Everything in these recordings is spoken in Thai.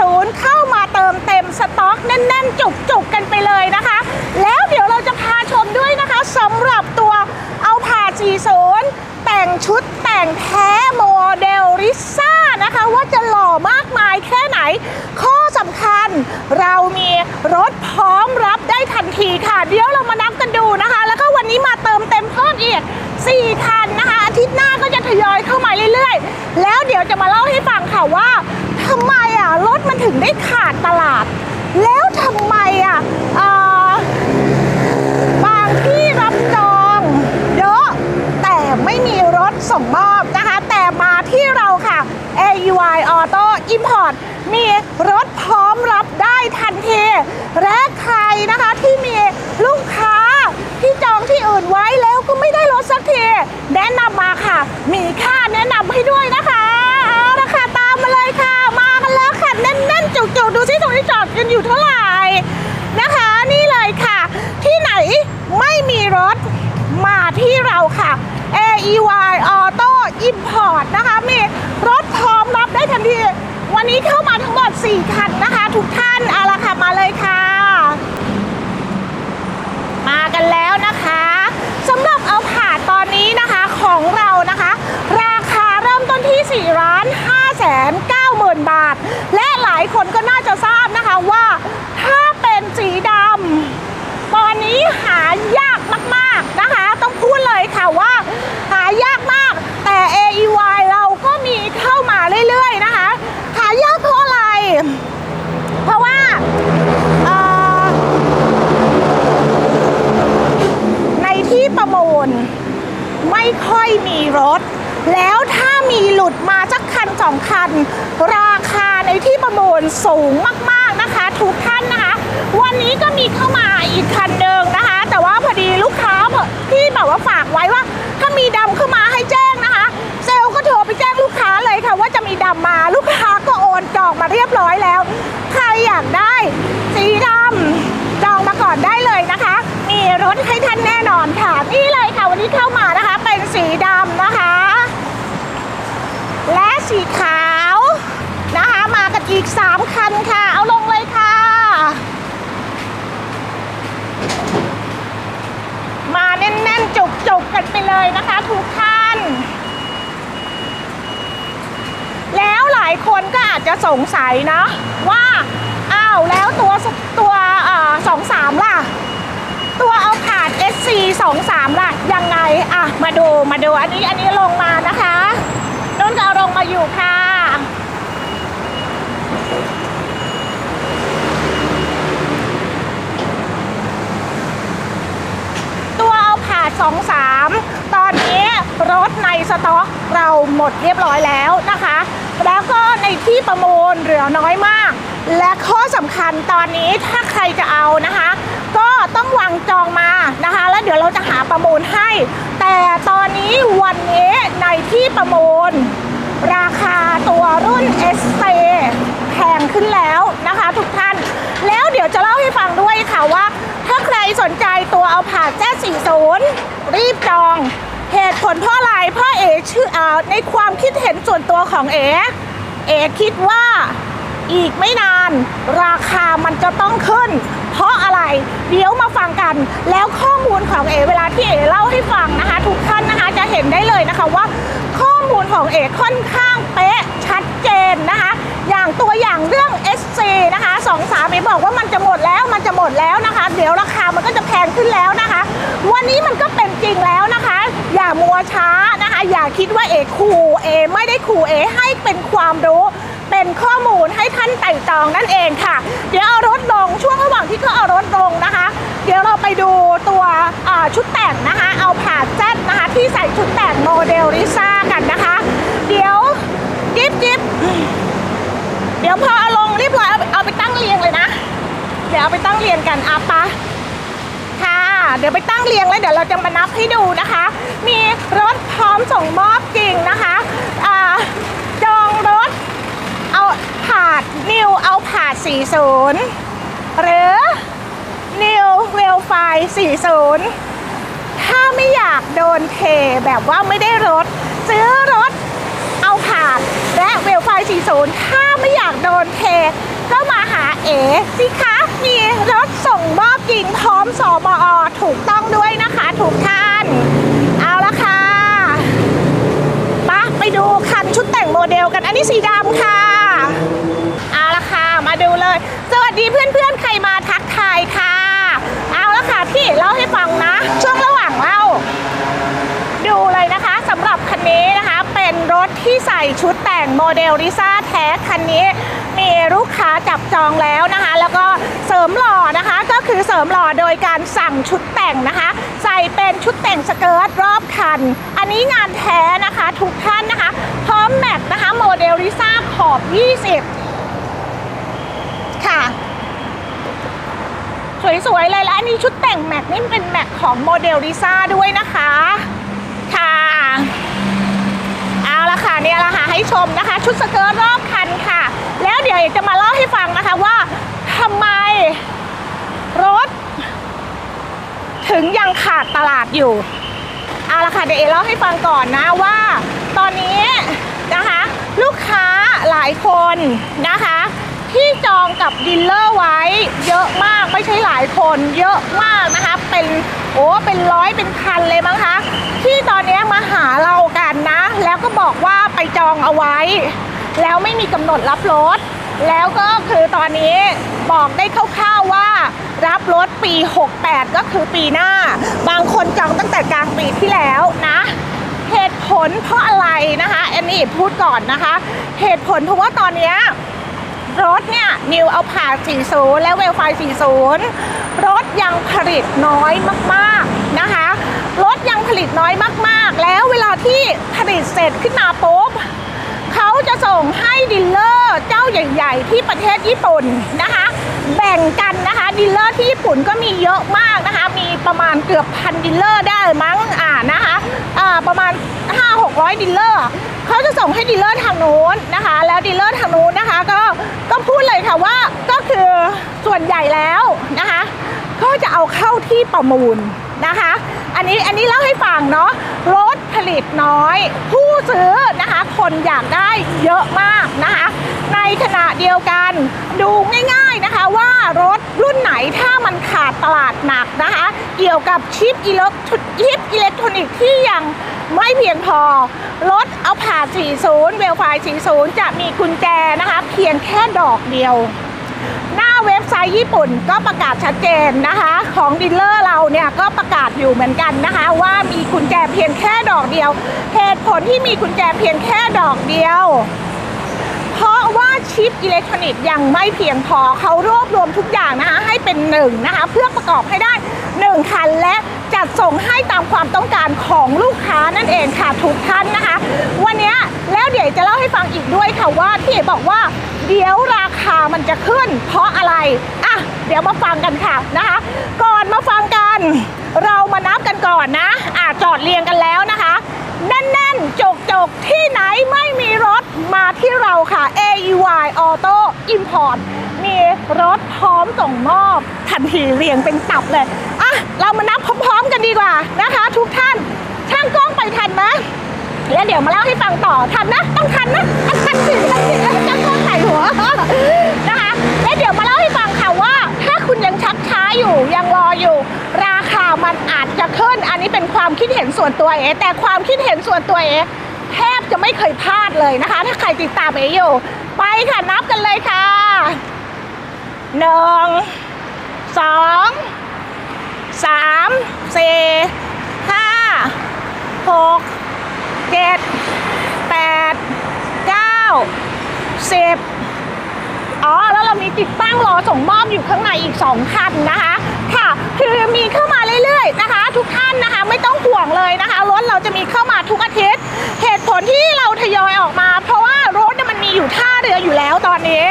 40 เข้ามาเติมเต็มสต็อกแน่นๆ จุกๆกันไปเลยนะคะ แล้วเดี๋ยวเราจะพาชมด้วยนะคะสำหรับตัวเอาผ่า40 แต่งชุดแต่งแท้โมเดลริซ่านะคะ ว่าจะหล่อมากมายแค่ไหน ข้อสำคัญเรามีรถพร้อมรับได้ทันทีค่ะ เดี๋ยวเรามา ค่ะ AEY Auto Import นะคะมีรถพร้อมรับได้ทันที วันนี้เข้ามาทั้งหมด 4 คันนะคะ ทุกท่านเอาละค่ะมาเลยค่ะ มากันแล้วนะคะสำหรับเอาผาดตอนนี้นะคะของเรานะคะ ราคาเริ่มต้นที่4ล้าน5แสน9หมื่นบาท และหลายคนก็น่าจะทราบนะคะว่าถ้าเป็นสีดำตอนนี้หายากมากๆนะคะ พูดเลยค่ะว่าหายากมาก แต่ AEY เราก็มีเข้ามาเรื่อยๆนะคะหายากเพราะอะไร เพราะว่าในที่ประมูลไม่ค่อยมีรถ แล้วถ้ามีหลุดมาสักคันสองคัน ราคาในที่ประมูลสูงมากๆนะคะ ทุกท่านนะคะ วันนี้ก็มีเข้ามา อยากได้ สีดำจองมาก่อนได้เลยนะคะ มีรถให้ท่านแน่นอนค่ะนี่เลยค่ะวันนี้เข้ามานะคะ เป็นสีดำนะคะ และสีขาวนะคะมากันอีก 3 คันค่ะ เอาลงเลยค่ะ มาแน่นๆจุกๆกันไปเลยนะคะทุกท่านแล้วหลายคนก็อาจจะสงสัยนะว่าาแล้วตัวตัวสองสามล่ะ ตัวเอาผ่าน SC 2 3ล่ะ ยังไง อะ มาดูมาดูอันนี้อันนี้ลงมานะคะนุ่นก็เอาลงมาอยู่ค่ะตัวเอาผ่า2 3ตอนนี้รถในสต็อกเราหมดเรียบร้อยแล้วนะคะ แล้วก็ในที่ประมูลเหลือน้อยมาก และข้อสำคัญตอนนี้ถ้าใครจะเอานะคะ ก็ต้องวางจองมานะคะ แล้วเดี๋ยวเราจะหาประมูลให้ แต่ตอนนี้วันนี้ในที่ประมูล ราคาตัวรุ่น s อ a แพงขึ้นแล้วนะคะทุกท่าน แล้วเดี๋ยวจะเล่าให้ฟังด้วยค่ะว่า ถ้าใครสนใจตัวเอาผ่าแจ้40 รีบจอง เหตุผลเพราะอะไรเพราะเอชื่อในความคิดเห็นส่วนตัวของเอเอคิดว่า อีกไม่นาน ราคามันจะต้องขึ้น เพราะอะไร เดี๋ยวมาฟังกัน แล้วข้อมูลของเอเวลาที่เอเล่าให้ฟังนะคะ ทุกท่านนะคะจะเห็นได้เลยนะคะว่า ข้อมูลของเอค่อนข้างเป๊ะชัดเจนนะคะ อย่างตัวอย่างเรื่อง SC นะคะสองสามเอบอกว่ามันจะหมดแล้วมันจะหมดแล้วนะคะ เดี๋ยวราคามันก็จะแพงขึ้นแล้วนะคะ วันนี้มันก็เป็นจริงแล้วนะคะ อย่ามัวช้านะคะ อย่าคิดว่าเอขู่เอไม่ได้ขู่เอให้เป็นความรู้ เป็นข้อมูลให้ท่านไต่ตองนั่นเองค่ะ เดี๋ยวเอารถลงช่วงระหว่างที่เขาเอารถลงนะคะ เดี๋ยวเราไปดูตัวชุดแต่งนะคะ เอาผ่าแซดนะคะที่ใส่ชุดแต่งโมเดลริซ่ากันนะคะ เดี๋ยวจิ๊บจิ๊บเดี๋ยวพอเอาลงรีบร้อยเอาเอาไปตั้งเรียงเลยนะ เดี๋ยวเอาไปตั้งเรียงกันอาปะค่ะ เดี๋ยวไปตั้งเรียงแล้วเดี๋ยวเราจะมานับให้ดู 40 หรือ New Rail ไฟ40 ถ้าไม่อยากโดนเทแบบว่าไม่ได้รถ ซื้อรถเอาขาดและเวลไฟ40 ถ้าไม่อยากโดนเท ก็มาหาเอสิคะ มีรถส่งมอบกินพร้อมสอบอถูกต้องด้วยนะคะถูกท่าน เอาละค่ะปะไปดูคันชุดแต่งโมเดลกันอันนี้สีดำค่ะ สดีเพื่อนๆ ใครมาทักทายค่ะ เอาละค่ะพี่เล่าให้ฟังนะ ช่วงระหว่างเล่า ดูเลยนะคะสำหรับคันนี้นะคะ เป็นรถที่ใส่ชุดแต่งโมเดลลิซ่าแท้คันนี้มีลูกค้าจับจองแล้วนะคะ แล้วก็เสริมหล่อนะคะ ก็คือเสริมหล่อโดยการสั่งชุดแต่งนะคะ ใส่เป็นชุดแต่งสเกิร์ตรอบคัน อันนี้งานแท้นะคะทุกท่านนะคะ พร้อมแม็กนะคะโมเดลลิซ่าขอบ 20 ค่ะ สวยๆเลยและอันนี้ชุดแต่งแม็กนี่เป็นแม็กของโมเดลลิซ่าด้วยนะคะ ค่ะเอาละค่ะเนี่ยละค่ะให้ชมนะคะ ชุดสเกิร์ตรอบคันค่ะ แล้วเดี๋ยวจะมาเล่าให้ฟังนะคะว่าทำไมรถ ถึงยังขาดตลาดอยู่เอาละค่ะเดี๋ยวเอเล่าให้ฟังก่อนนะว่า ตอนนี้นะคะ ลูกค้าหลายคนนะคะ ที่จองกับดีลเลอร์ไว้ เยอะมากไม่ใช่หลายคนเยอะมากนะคะเป็นโอ้เป็นร้อยเป็นพันเลยมั้งคะ ที่ตอนนี้มาหาเรากันนะ แล้วก็บอกว่าไปจองเอาไว้ แล้วไม่มีกำหนดรับรถ แล้วก็คือตอนนี้บอกได้คร่าวๆว่ารับรถปี 68 ก็คือปีหน้า บางคนจองตั้งแต่กลางปีที่แล้วนะเหตุผลเพราะอะไรนะคะอันนี้พูดก่อนนะคะ เหตุผลเพราะว่าตอนนี้ รถเนี่ยนิวเอาผ่า40 และเวลไฟ40 รถยังผลิตน้อยมากๆนะคะ รถยังผลิตน้อยมากๆ แล้วเวลาที่ผลิตเสร็จขึ้นมาปุ๊บเขาจะส่งให้ดีลเลอร์เจ้าใหญ่ ๆ ที่ประเทศญี่ปุ่นนะคะ แบ่งกันนะคะดีลเลอร์ที่ญี่ปุ่นก็มีเยอะมากนะคะ มีประมาณเกือบพันดีลเลอร์ได้มั้งอ่านะคะอ่าประมาณ 5-600ดีลเลอร์เขาจะส่งให้ดีลเลอร์ทางโน้นนะคะ แล้วดีลเลอร์ทางโน้นนะคะก็ก็พูดเลยค่ะว่าก็คือส่วนใหญ่แล้วนะคะก็จะเอาเข้าที่ประมูล นะคะ อันนี้อันนี้เล่าให้ฟังเนาะรถผลิตน้อย ผู้ซื้อนะคะ คนอยากได้เยอะมากนะคะ ในขณะเดียวกันดูง่ายๆนะคะว่ารถรุ่นไหนถ้ามันขาดตลาดหนักนะคะ เกี่ยวกับชิปอิเล็กชิปอิเล็กทรอนิกส์ที่ยังไม่เพียงพอรถเอาผ่า40 เวลไฟ40 จะมีกุญแจนะคะ เพียงแค่ดอกเดียว หน้าเว็บไซต์ญี่ปุ่นก็ประกาศชัดเจนนะคะ ของดีลเลอร์เราเนี่ยก็ประกาศอยู่เหมือนกันนะคะ ว่ามีกุญแจเพียงแค่ดอกเดียวเหตุผลที่มีกุญแจเพียงแค่ดอกเดียว เพราะว่าชิปอิเล็กทรอนิกส์ยังไม่เพียงพอเขารวบรวมทุกอย่างนะคะให้เป็นหนึ่งนะคะเพื่อประกอบให้ได้หนึ่งคันและจัดส่งให้ตามความต้องการของลูกค้านั่นเองค่ะทุกท่านนะคะ วันนี้แล้วเดี๋ยวจะเล่าให้ฟังอีกด้วยค่ะว่าที่บอกว่า เดี๋ยวราคามันจะขึ้น เพราะอะไรอะเดี๋ยวมาฟังกันค่ะนะคะ ก่อนมาฟังกัน เรามานับกันก่อนนะอะจอดเรียงกันแล้วนะคะแน่นๆจกๆที่ไหนไม่มีรถมาที่เราค่ะ AEY Auto Import มีรถพร้อมส่งมอบทันทีเรียงเป็นตับเลยอะเรามานับพร้อมๆกันดีกว่านะคะ ทุกท่านช่างกล้องไปทันไหมแล้วเดี๋ยวมาเล่าให้ฟังต่อทันนะ ต้องทันนะอะทันสิทันสิ นะคะแล้วเดี๋ยวมาเล่าให้ฟังค่ะว่า ถ้าคุณยังชักช้าอยู่ยังรออยู่ ราคามันอาจจะขึ้น อันนี้เป็นความคิดเห็นส่วนตัวเอแต่ความคิดเห็นส่วนตัวเอแทบจะไม่เคยพลาดเลยนะคะ ถ้าใครติดตามเออยู่ ไปค่ะนับกันเลยค่ะหนึ่งสองสามสี่ห้าหกเจ็ดแปดเก้าสิบ อ๋อ แล้วเรามีติดตั้งรอส่งมอบอยู่ข้างในอีก 2 คันนะคะ ค่ะ คือมีเข้ามาเรื่อยๆนะคะ ทุกท่านนะคะไม่ต้องห่วงเลยนะคะรถเราจะมีเข้ามาทุกอาทิตย์ เหตุผลที่เราทยอยออกมา เพราะว่ารถเนี่ยมันมีอยู่ท่าเรืออยู่แล้วตอนนี้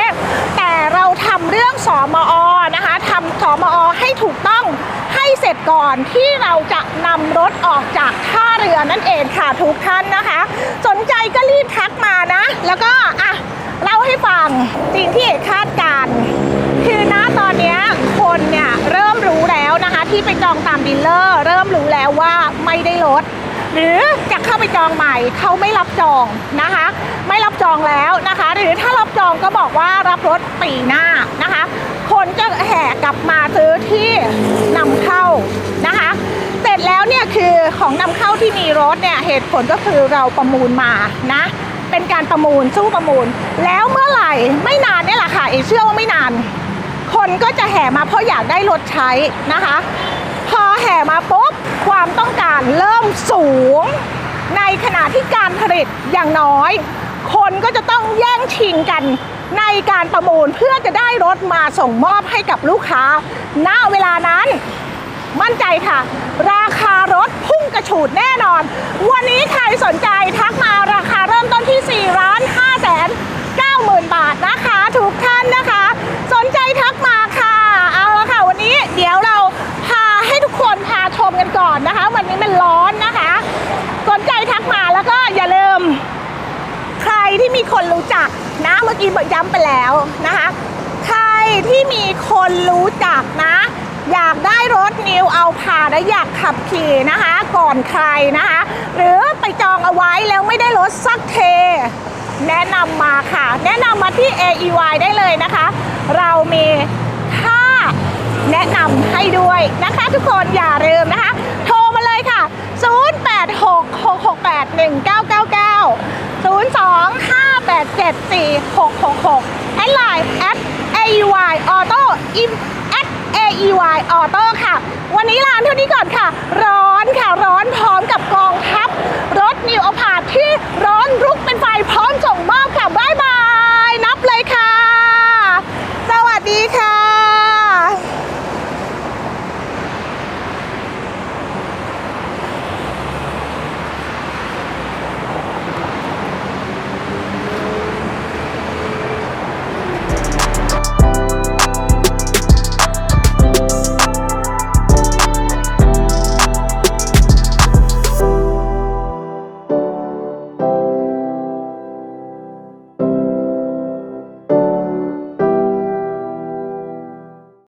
แต่เราทำเรื่องสอมอนะคะทำสอมอให้ถูกต้องให้เสร็จก่อนที่เราจะนำรถออกจากท่าเรือนั่นเองค่ะทุกท่านนะคะ สนใจก็รีบทักมานะ แล้วก็อะ เล่าให้ฟังสิ่งที่เอกคาดการคือณตอนนี้คนเนี่ยเริ่มรู้แล้วนะคะที่ไปจองตามดีลเลอร์เริ่มรู้แล้วว่าไม่ได้ลดหรือจะเข้าไปจองใหม่เขาไม่รับจองนะคะ ไม่รับจองแล้วนะคะ หรือถ้ารับจองก็บอกว่ารับรถปีหน้านะคะ คนจะแห่กลับมาซื้อที่นำเข้านะคะ เสร็จแล้วเนี่ยคือของนำเข้าที่มีรถเนี่ยเหตุผลก็คือเราประมูลมานะ เป็นการประมูลสู้ประมูล แล้วเมื่อไหร่ไม่นานนี่แหละค่ะเอเชื่อว่าไม่นาน คนก็จะแห่มาเพราะอยากได้รถใช้นะคะ พอแห่มาปุ๊บความต้องการเริ่มสูง ในขณะที่การผลิตอย่างน้อย คนก็จะต้องแย่งชิงกันในการประมูลเพื่อจะได้รถมาส่งมอบให้กับลูกค้า ณเวลานั้น มั่นใจค่ะ ราคารถพุ่งกระฉูดแน่นอน วันนี้ใครสนใจทักมาราคาเริ่มต้นที่ 4 ล้าน5แสน9หมื่นบาทนะคะทุกท่านนะคะ สนใจทักมาค่ะ เอาละค่ะ วันนี้เดี๋ยวเราพาให้ทุกคนพาชมกันก่อนนะคะ วันนี้มันร้อนนะคะ สนใจทักมาแล้วก็อย่าลืม ใครที่มีคนรู้จักนะเมื่อกี้บอกย้ำไปแล้วนะคะ ใครที่มีคนรู้จักนะ อยากได้รถนิวเอาผ่าและอยากขับขี่นะคะ ก่อนใครนะคะ หรือไปจองเอาไว้แล้วไม่ได้รถสักเท แนะนำมาค่ะ แนะนำมาที่ AEY ได้เลยนะคะ เรามีค่าแนะนำให้ด้วยนะคะทุกคนอย่าลืมนะคะ โทรมาเลยค่ะ 0866681999 02-587-4666แอดไลน์ at AEY Auto im AEY Auto ค่ะ วันนี้ร้านเท่านี้ก่อนค่ะ ร้อนค่ะ ร้อนพร้อมกับกองทัพ รถนิวอพาร์ทที่ร้อนรุกเป็นไฟพร้อมส่งมอบค่ะ บ๊ายบาย นับเลยค่ะ สวัสดีค่ะ